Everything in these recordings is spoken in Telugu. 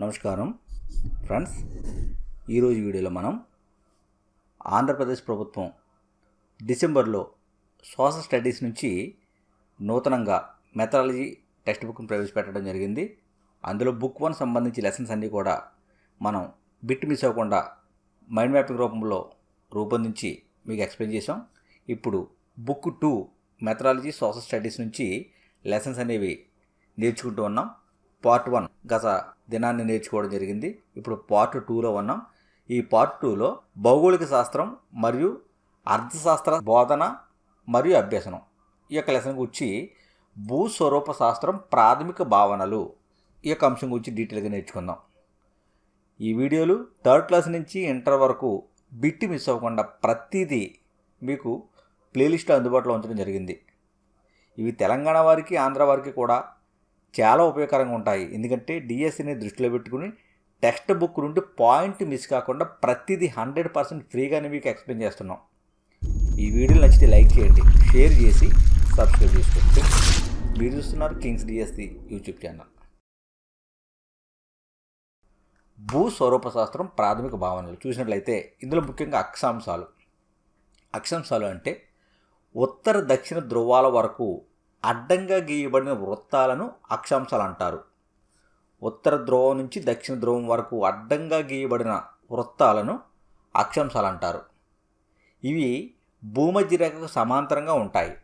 నమస్కారం. ఫ్రెండ్స్ ఈరోజు వీడియోలో మనం ఆంధ్రప్రదేశ్ ప్రభుత్వం డిసెంబర్లో సోషల్ స్టడీస్ నుంచి నూతనంగా మెథడాలజీ టెక్స్ట్ బుక్ను ప్రవేశపెట్టడం జరిగింది. అందులో బుక్ వన్ సంబంధించి లెసన్స్ అన్నీ కూడా మనం బిట్ మిస్ అవ్వకుండా మైండ్ మ్యాపింగ్ రూపంలో రూపొందించి మీకు ఎక్స్ప్లెయిన్ చేసాం ఇప్పుడు book two methodology social studies నుంచి లెసన్స్ అనేవి నేర్చుకుంటూ ఉన్నాం. పార్ట్ వన్ గత దినాన్ని నేర్చుకోవడం జరిగింది. ఇప్పుడు పార్ట్ టూలో ఉన్నాం. ఈ పార్ట్ టూలో భౌగోళిక శాస్త్రం మరియు అర్థశాస్త్ర బోధన మరియు అభ్యసనం ఈ యొక్క లెసన్ గురించి భూస్వరూప శాస్త్రం ప్రాథమిక భావనలు ఈ యొక్క అంశం గురించి డీటెయిల్గా నేర్చుకుందాం. ఈ వీడియోలు థర్డ్ క్లాస్ నుంచి ఇంటర్ వరకు బిట్టి మిస్ అవ్వకుండా ప్రతిదీ మీకు ప్లేలిస్ట్లో అందుబాటులో ఉంచడం జరిగింది. ఇవి తెలంగాణ వారికి ఆంధ్ర వారికి కూడా చాలా ఉపయోగకరంగా ఉంటాయి. ఎందుకంటే డిఎస్సిని దృష్టిలో పెట్టుకుని టెక్స్ట్ బుక్ నుండి పాయింట్ మిస్ కాకుండా ప్రతిదీ హండ్రెడ్ పర్సెంట్ ఫ్రీగానే మీకు ఎక్స్ప్లెయిన్ చేస్తున్నాం. ఈ వీడియో నచ్చితే లైక్ చేయండి షేర్ చేసి సబ్స్క్రైబ్ చేసుకోండి. మీరు చూస్తున్నారు కింగ్స్ డిఎస్సి యూట్యూబ్ ఛానల్. భూ స్వరూప శాస్త్రం ప్రాథమిక భావనలు చూసినట్లయితే ఇందులో ముఖ్యంగా అక్షాంశాలు. అక్షాంశాలు అంటే ఉత్తర దక్షిణ ధ్రువాల వరకు అడ్డంగా గీయబడిన వృత్తాలను అక్షాంశాలు అంటారు. ఉత్తర ధ్రువం నుంచి దక్షిణ ధ్రువం వరకు అడ్డంగా గీయబడిన వృత్తాలను అక్షాంశాలు అంటారు. ఇవి భూమధ్య రేఖకు సమాంతరంగా ఉంటాయి.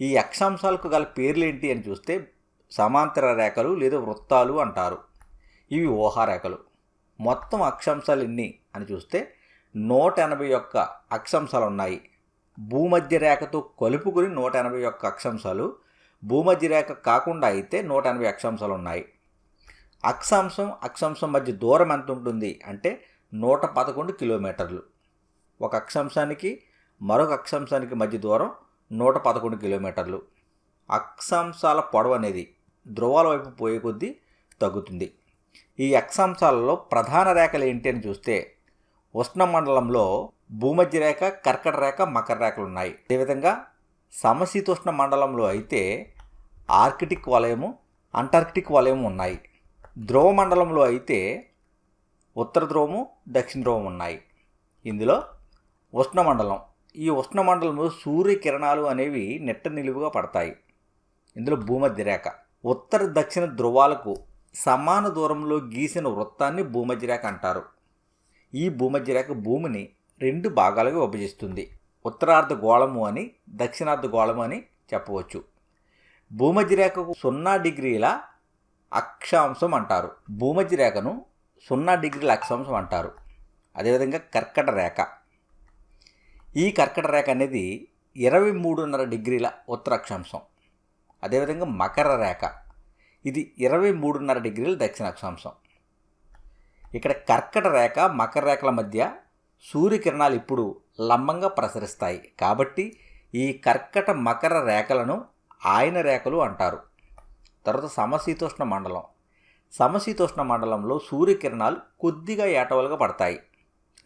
ఈ అక్షాంశాలకు గల పేర్లు ఏంటి అని చూస్తే సమాంతర రేఖలు లేదా వృత్తాలు అంటారు. ఇవి ఊహారేఖలు మొత్తం అక్షాంశాలు ఎన్ని అని చూస్తే నూట ఎనభై ఒక్క అక్షాంశాలు ఉన్నాయి. భూమధ్య రేఖతో కలుపుకుని నూట ఎనభై ఒక్క అక్షాంశాలు. భూమధ్య రేఖ కాకుండా అయితే నూట ఎనభై అక్షాంశాలు ఉన్నాయి. అక్షాంశం అక్షాంశం మధ్య దూరం ఎంత ఉంటుంది అంటే నూట పదకొండు కిలోమీటర్లు. ఒక అక్షాంశానికి మరొక అక్షాంశానికి మధ్య దూరం నూట పదకొండు కిలోమీటర్లు. అక్షాంశాల పొడవు అనేది ధ్రువాల వైపు పోయే కొద్దీ తగ్గుతుంది. ఈ అక్షాంశాలలో ప్రధాన రేఖలు ఏంటి అని చూస్తే ఉష్ణమండలంలో భూమధ్య రేఖ కర్కట రేఖ మకర రేఖలు ఉన్నాయి. అదేవిధంగా సమశీతోష్ణ మండలంలో అయితే ఆర్కిటిక్ వలయము అంటార్కిటిక్ వలయము ఉన్నాయి. ధ్రువ మండలంలో అయితే ఉత్తర ధ్రువము దక్షిణ ధ్రువం ఉన్నాయి. ఇందులో ఉష్ణమండలం ఈ ఉష్ణమండలంలో సూర్యకిరణాలు అనేవి నెట్ట నిలువుగా పడతాయి. ఇందులో భూమధ్య రేఖ. ఉత్తర దక్షిణ ధ్రువాలకు సమాన దూరంలో గీసిన వృత్తాన్ని భూమధ్య రేఖ అంటారు. ఈ భూమధ్యరేఖ భూమిని రెండు భాగాలుగా విభజిస్తుంది. ఉత్తరార్ధ గోళము అని దక్షిణార్ధ గోళము అని చెప్పవచ్చు. భూమధ్య రేఖకు సున్నా డిగ్రీల అక్షాంశం అంటారు. భూమధ్య రేఖను సున్నా డిగ్రీల అక్షాంశం అంటారు. అదేవిధంగా కర్కట రేఖ. ఈ కర్కట రేఖ అనేది ఇరవై మూడున్నర డిగ్రీల ఉత్తర అక్షాంశం. అదేవిధంగా మకర రేఖ. ఇది ఇరవై మూడున్నర డిగ్రీల దక్షిణ అక్షాంశం. ఇక్కడ కర్కట రేఖ మకర రేఖల మధ్య సూర్యకిరణాలు ఇప్పుడు లంబంగా ప్రసరిస్తాయి. కాబట్టి ఈ కర్కట మకర రేఖలను ఆయన రేఖలు అంటారు. తర్వాత సమశీతోష్ణ మండలం. సమశీతోష్ణ మండలంలో సూర్యకిరణాలు కొద్దిగా ఏటవలుగా పడతాయి.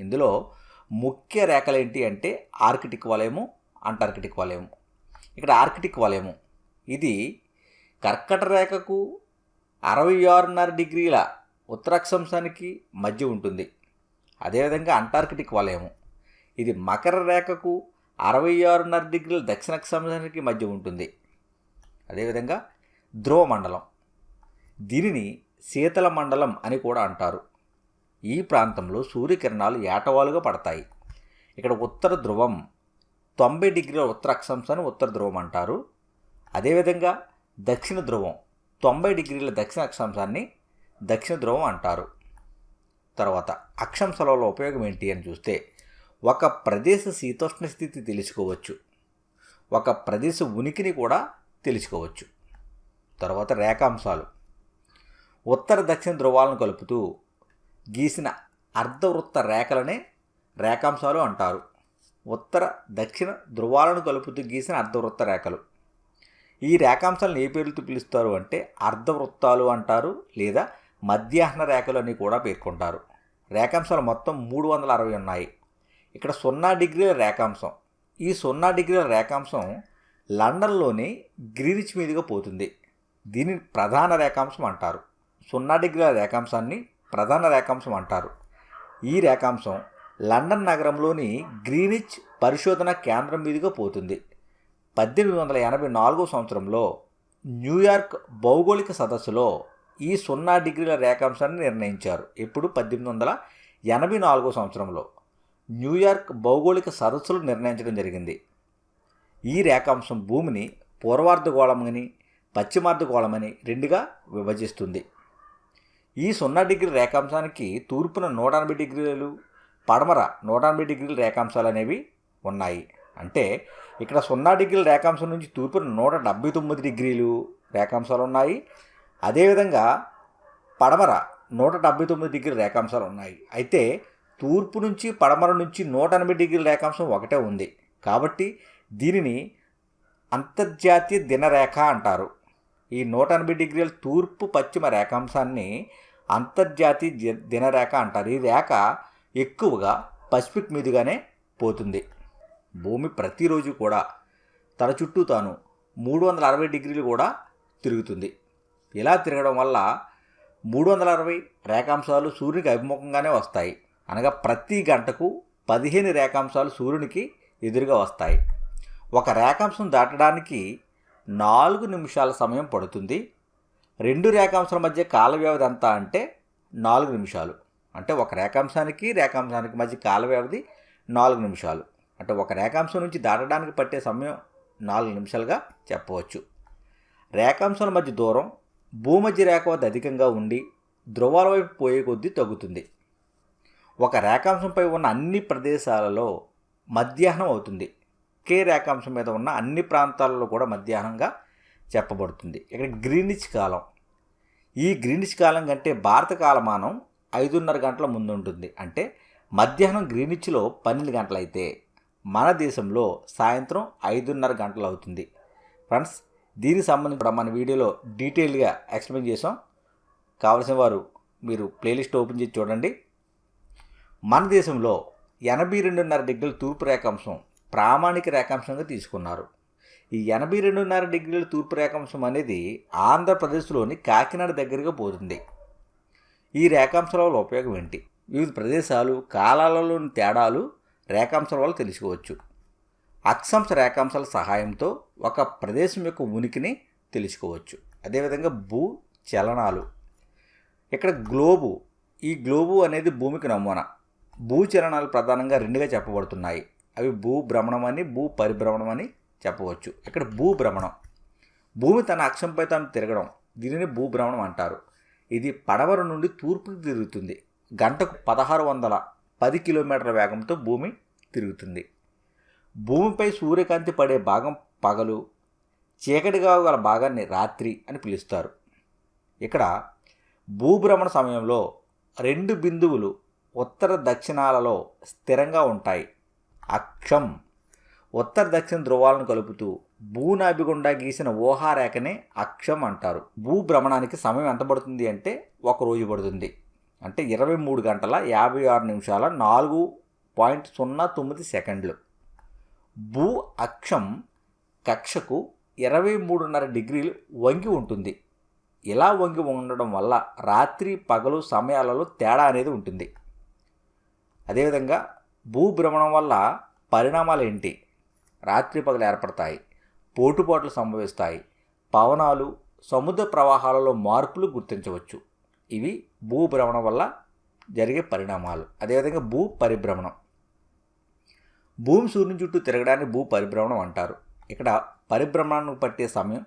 ఇందులో ముఖ్య రేఖలు ఏంటి అంటే ఆర్కిటిక్ వలయము అంటార్కిటిక్ వలయము. ఇక్కడ ఆర్కిటిక్ వలయము. ఇది కర్కట రేఖకు అరవై ఆరున్నర డిగ్రీల ఉత్తరాక్షాంశానికి మధ్య ఉంటుంది. అదేవిధంగా అంటార్కిటిక్ వలయము. ఇది మకర రేఖకు అరవై ఆరున్నర డిగ్రీల దక్షిణాక్షాంశానికి మధ్య ఉంటుంది. అదేవిధంగా ధ్రువ మండలం దీనిని శీతల మండలం అని కూడా అంటారు. ఈ ప్రాంతంలో సూర్యకిరణాలు ఏటవాలుగా పడతాయి. ఇక్కడ ఉత్తర ధ్రువం తొంభై డిగ్రీల ఉత్తర అక్షాంశాన్ని ఉత్తర ధ్రువం అంటారు. అదేవిధంగా దక్షిణ ధ్రువం తొంభై డిగ్రీల దక్షిణ అక్షాంశాన్ని దక్షిణ ధ్రువం అంటారు. తర్వాత అక్షాంశాలలో ఉపయోగం ఏంటి అని చూస్తే ఒక ప్రదేశ శీతోష్ణ స్థితి తెలుసుకోవచ్చు. ఒక ప్రదేశ ఉనికిని కూడా తెలుసుకోవచ్చు. తర్వాత రేఖాంశాలు. ఉత్తర దక్షిణ ధ్రువాలను కలుపుతూ గీసిన అర్ధవృత్త రేఖలనే రేఖాంశాలు అంటారు. ఉత్తర దక్షిణ ధ్రువాలను కలుపుతూ గీసిన అర్ధవృత్త రేఖలు. ఈ రేఖాంశాలను ఏ పేర్లతో పిలుస్తారు అంటే అర్ధవృత్తాలు అంటారు లేదా మధ్యాహ్న రేఖలు అని కూడా పేర్కొంటారు. రేఖాంశాలు మొత్తం మూడు వందల అరవై ఉన్నాయి. ఇక్కడ సున్నా డిగ్రీల రేఖాంశం. ఈ సున్నా డిగ్రీల రేఖాంశం లండన్లోని గ్రీనిచ్ మీదుగా పోతుంది. దీనిని ప్రధాన రేఖాంశం అంటారు. సున్నా డిగ్రీల రేఖాంశాన్ని ప్రధాన రేఖాంశం అంటారు. ఈ రేఖాంశం లండన్ నగరంలోని గ్రీనిచ్ పరిశోధన కేంద్రం మీదుగా పోతుంది. పద్దెనిమిది వందల ఎనభై నాలుగో సంవత్సరంలో న్యూయార్క్ భౌగోళిక సదస్సులో ఈ సున్నా డిగ్రీల రేఖాంశాన్ని నిర్ణయించారు. ఇప్పుడు పద్దెనిమిది వందల ఎనభై నాలుగో సంవత్సరంలో న్యూయార్క్ భౌగోళిక సరస్సులు నిర్ణయించడం జరిగింది. ఈ రేఖాంశం భూమిని పూర్వార్ధగోళమని పశ్చిమార్ధగోళమని రెండుగా విభజిస్తుంది. ఈ సున్నా డిగ్రీ రేఖాంశానికి తూర్పున నూట ఎనభై డిగ్రీలు పడమర నూట ఎనభై డిగ్రీల రేఖాంశాలు అనేవి ఉన్నాయి. అంటే ఇక్కడ సున్నా డిగ్రీల రేఖాంశం నుంచి తూర్పున నూట డెబ్బై తొమ్మిది డిగ్రీలు రేఖాంశాలు ఉన్నాయి. అదేవిధంగా పడమర నూట డెబ్బై తొమ్మిది డిగ్రీల రేఖాంశాలు ఉన్నాయి. అయితే తూర్పు నుంచి పడమర నుంచి నూట ఎనభై డిగ్రీల రేఖాంశం ఒకటే ఉంది. కాబట్టి దీనిని అంతర్జాతీయ దినరేఖ అంటారు. ఈ నూట ఎనభై డిగ్రీల తూర్పు పశ్చిమ రేఖాంశాన్ని అంతర్జాతీయ దినరేఖ అంటారు. ఈ రేఖ ఎక్కువగా పసిఫిక్ మీదుగానే పోతుంది. భూమి ప్రతిరోజు కూడా తన చుట్టూ తాను మూడు వందల అరవై డిగ్రీలు కూడా తిరుగుతుంది. ఇలా తిరగడం వల్ల మూడు వందల అరవై రేఖాంశాలు సూర్యునికి అభిముఖంగానే వస్తాయి. అనగా ప్రతి గంటకు పదిహేను రేఖాంశాలు సూర్యునికి ఎదురుగా వస్తాయి. ఒక రేఖాంశం దాటడానికి నాలుగు నిమిషాల సమయం పడుతుంది. రెండు రేఖాంశాల మధ్య కాల వ్యవధి ఎంత అంటే నాలుగు నిమిషాలు. అంటే ఒక రేఖాంశానికి రేఖాంశానికి మధ్య కాల వ్యవధి నాలుగు నిమిషాలు. అంటే ఒక రేఖాంశం నుంచి దాటడానికి పట్టే సమయం నాలుగు నిమిషాలుగా చెప్పవచ్చు. రేఖాంశాల మధ్య దూరం భూమధ్య రేఖ వద్ద అధికంగా ఉండి ధ్రువాల వైపు పోయే కొద్దీ తగ్గుతుంది. ఒక రేఖాంశంపై ఉన్న అన్ని ప్రదేశాలలో మధ్యాహ్నం అవుతుంది. కే రేఖాంశం మీద ఉన్న అన్ని ప్రాంతాలలో కూడా మధ్యాహ్నంగా చెప్పబడుతుంది. ఇక్కడ గ్రీనిచ్ కాలం. ఈ గ్రీనిచ్ కాలం కంటే భారత కాలమానం ఐదున్నర గంటల ముందు ఉంటుంది. అంటే మధ్యాహ్నం గ్రీనిచ్లో పన్నెండు గంటలైతే మన దేశంలో సాయంత్రం ఐదున్నర గంటలు అవుతుంది ఫ్రెండ్స్ దీనికి సంబంధించి మన వీడియోలో డీటెయిల్గా ఎక్స్ప్లెయిన్ చేసాం కావలసిన వారు మీరు ప్లేలిస్ట్ ఓపెన్ చేసి చూడండి. మన దేశంలో ఎనభై రెండున్నర డిగ్రీల తూర్పు రేఖాంశం ప్రామాణిక రేఖాంశంగా తీసుకున్నారు. ఈ ఎనభై రెండున్నర డిగ్రీల తూర్పు రేఖాంశం అనేది ఆంధ్రప్రదేశ్లోని కాకినాడ దగ్గరగా పోతుంది. ఈ రేఖాంశాల వల్ల ఉపయోగం ఏంటి? వివిధ ప్రదేశాలు కాలాలలోని తేడాలు రేఖాంశాల వల్ల తెలుసుకోవచ్చు. అక్షాంశ రేఖాంశాల సహాయంతో ఒక ప్రదేశం యొక్క ఉనికిని తెలుసుకోవచ్చు. అదేవిధంగా భూ చలనాలు. ఇక్కడ గ్లోబు ఈ గ్లోబు అనేది భూమికి నమూనా. భూ చలనాలు ప్రధానంగా రెండుగా చెప్పబడుతున్నాయి. అవి భూ భ్రమణం అని భూ పరిభ్రమణం అని చెప్పవచ్చు. ఇక్కడ భూ భ్రమణం. భూమి తన అక్షంపై తాను తిరగడం. దీనిని భూభ్రమణం అంటారు. ఇది పడవర నుండి తూర్పుకి తిరుగుతుంది. గంటకు పదహారు వందల పది కిలోమీటర్ల వేగంతో భూమి తిరుగుతుంది. భూమిపై సూర్యకాంతి పడే భాగం పగలు చీకటిగా గల భాగాన్ని రాత్రి అని పిలుస్తారు. ఇక్కడ భూభ్రమణ సమయంలో రెండు బిందువులు ఉత్తర దక్షిణాలలో స్థిరంగా ఉంటాయి. అక్షం ఉత్తర దక్షిణ ధ్రువాలను కలుపుతూ భూనాభి గుండా గీసిన ఊహారేఖనే అక్షం అంటారు. భూభ్రమణానికి సమయం ఎంత పడుతుంది అంటే ఒక రోజు పడుతుంది. అంటే ఇరవై మూడు గంటల యాభై ఆరు నిమిషాల నాలుగు పాయింట్ సున్నా తొమ్మిది సెకండ్లు. భూ అక్షం కక్షకు ఇరవై మూడున్నర డిగ్రీలు వంగి ఉంటుంది. ఇలా వంగి ఉండడం వల్ల రాత్రి పగలు సమయాలలో తేడా అనేది ఉంటుంది. అదేవిధంగా భూభ్రమణం వల్ల పరిణామాలు ఏంటి? రాత్రి పగలు ఏర్పడతాయి పోటుపాట్లు సంభవిస్తాయి పవనాలు సముద్ర ప్రవాహాలలో మార్పులు గుర్తించవచ్చు. ఇవి భూభ్రమణం వల్ల జరిగే పరిణామాలు. అదేవిధంగా భూ పరిభ్రమణం. భూమి సూర్యుని చుట్టూ తిరగడాన్ని భూ పరిభ్రమణం అంటారు. ఇక్కడ పరిభ్రమణను పట్టే సమయం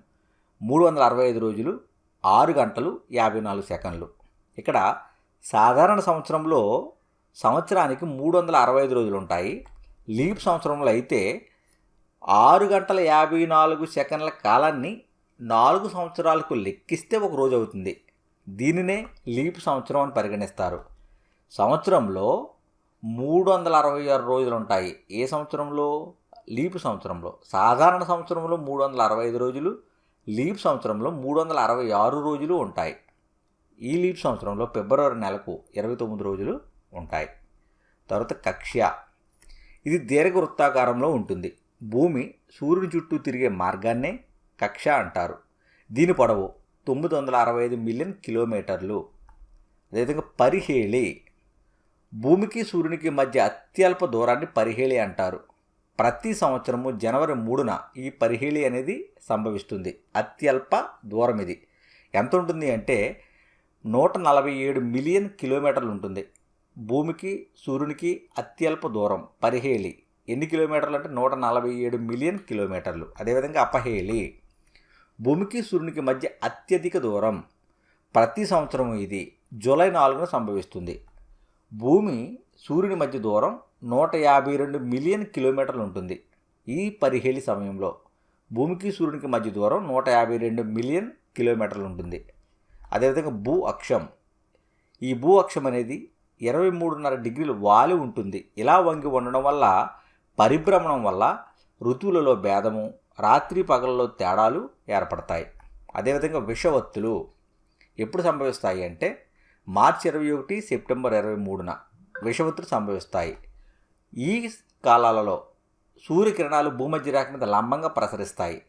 మూడు వందల అరవై ఐదు రోజులు ఆరు గంటలు యాభై నాలుగు సెకండ్లు. ఇక్కడ సాధారణ సంవత్సరంలో సంవత్సరానికి మూడు వందల అరవై ఐదు రోజులు ఉంటాయి. లీప్ సంవత్సరంలో అయితే ఆరు గంటల యాభై నాలుగు సెకండ్ల కాలాన్ని నాలుగు సంవత్సరాలకు లెక్కిస్తే ఒక రోజు అవుతుంది. దీనినే లీప్ సంవత్సరం అని పరిగణిస్తారు. సంవత్సరంలో మూడు వందల అరవై ఆరు రోజులు ఉంటాయి ఏ సంవత్సరంలో? లీప్ సంవత్సరంలో. సాధారణ సంవత్సరంలో మూడు వందల అరవై ఐదు రోజులు లీప్ సంవత్సరంలో మూడు వందల అరవై ఆరు రోజులు ఉంటాయి. ఈ లీప్ సంవత్సరంలో ఫిబ్రవరి నెలకు ఇరవై తొమ్మిది రోజులు ఉంటాయి. తర్వాత కక్ష్య. ఇది దీర్ఘవృత్తాకారంలో ఉంటుంది. భూమి సూర్యుని చుట్టూ తిరిగే మార్గాన్నే కక్ష అంటారు. దీని పొడవు తొమ్మిది వందల అరవై ఐదు మిలియన్ కిలోమీటర్లు. అదేవిధంగా పరిహేళి. భూమికి సూర్యునికి మధ్య అత్యల్ప దూరాన్ని పరిహేళి అంటారు. ప్రతి సంవత్సరము జనవరి మూడున ఈ పరిహేళి అనేది సంభవిస్తుంది. అత్యల్ప దూరం ఇది. ఎంత ఉంటుంది అంటే నూట నలభై ఏడు మిలియన్ కిలోమీటర్లు ఉంటుంది. భూమికి సూర్యునికి అత్యల్ప దూరం పరిహేళి. ఎన్ని కిలోమీటర్లు అంటే నూట నలభై ఏడు మిలియన్ కిలోమీటర్లు. అదేవిధంగా అపహేళి. భూమికి సూర్యునికి మధ్య అత్యధిక దూరం ప్రతి సంవత్సరం ఇది జూలై నాలుగున సంభవిస్తుంది. భూమి సూర్యుని మధ్య దూరం నూట యాభై రెండు మిలియన్ కిలోమీటర్లు ఉంటుంది. ఈ పరిహేలి సమయంలో భూమికి సూర్యునికి మధ్య దూరం నూట యాభై రెండు మిలియన్ కిలోమీటర్లు ఉంటుంది. అదేవిధంగా భూ అక్షం. ఈ భూ అక్షం అనేది ఇరవై మూడున్నర డిగ్రీలు వాలి ఉంటుంది. ఇలా వంగి ఉండడం వల్ల పరిభ్రమణం వల్ల ఋతువులలో భేదము రాత్రి పగలలో తేడాలు ఏర్పడతాయి. అదేవిధంగా విషవత్తులు ఎప్పుడు సంభవిస్తాయి అంటే మార్చి ఇరవై ఒకటి సెప్టెంబర్ ఇరవై మూడున విషవత్తులు సంభవిస్తాయి. ఈ కాలాలలో సూర్యకిరణాలు భూమధ్యరేఖ మీద లంబంగా ప్రసరిస్తాయి.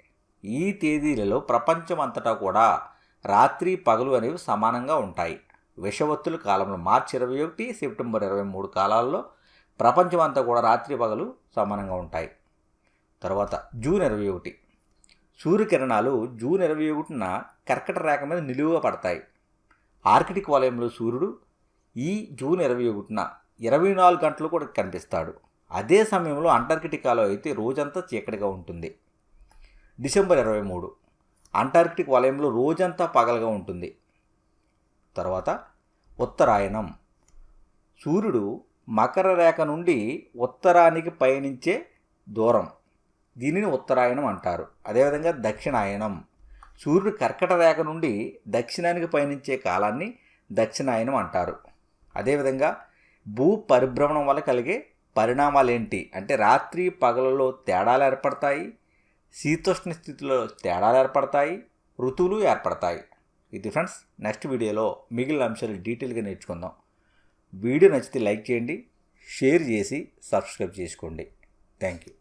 ఈ తేదీలలో ప్రపంచం అంతటా కూడా రాత్రి పగలు అనేవి సమానంగా ఉంటాయి. విషవత్తుల కాలంలో మార్చి ఇరవై ఒకటి సెప్టెంబర్ ఇరవై మూడు కాలాల్లో ప్రపంచం అంతా కూడా రాత్రి పగలు సమానంగా ఉంటాయి. తర్వాత జూన్ ఇరవై ఒకటి. సూర్యకిరణాలు జూన్ ఇరవై ఒకటిన కర్కట రేఖ మీద నిలువుగా పడతాయి. ఆర్కిటిక్ వలయంలో సూర్యుడు ఈ జూన్ ఇరవై ఒకటిన ఇరవై నాలుగు గంటలు కూడా కనిపిస్తాడు. అదే సమయంలో అంటార్కిటికాలో అయితే రోజంతా చీకటిగా ఉంటుంది. డిసెంబర్ ఇరవై మూడు. అంటార్కిటిక్ వలయంలో రోజంతా పగలగా ఉంటుంది. తర్వాత ఉత్తరాయణం. సూర్యుడు మకర రేఖ నుండి ఉత్తరానికి పయనించే దూరం. దీనిని ఉత్తరాయణం అంటారు. అదేవిధంగా దక్షిణాయనం సూర్యుడు కర్కట రేఖ నుండి దక్షిణానికి పయనించే కాలాన్ని దక్షిణాయనం అంటారు. అదేవిధంగా భూ పరిభ్రమణం వల్ల కలిగే పరిణామాలు ఏంటి అంటే రాత్రి పగలలో తేడాలు ఏర్పడతాయి శీతోష్ణ స్థితిలో తేడాలు ఏర్పడతాయి ఋతువులు ఏర్పడతాయి. ఇది ఫ్రెండ్స్ నెక్స్ట్ వీడియోలో మిగిలిన అంశాలు డీటెయిల్గా నేర్చుకుందాం. వీడియో నచ్చితే లైక్ చేయండి షేర్ చేసి సబ్స్క్రైబ్ చేసుకోండి. Thank you.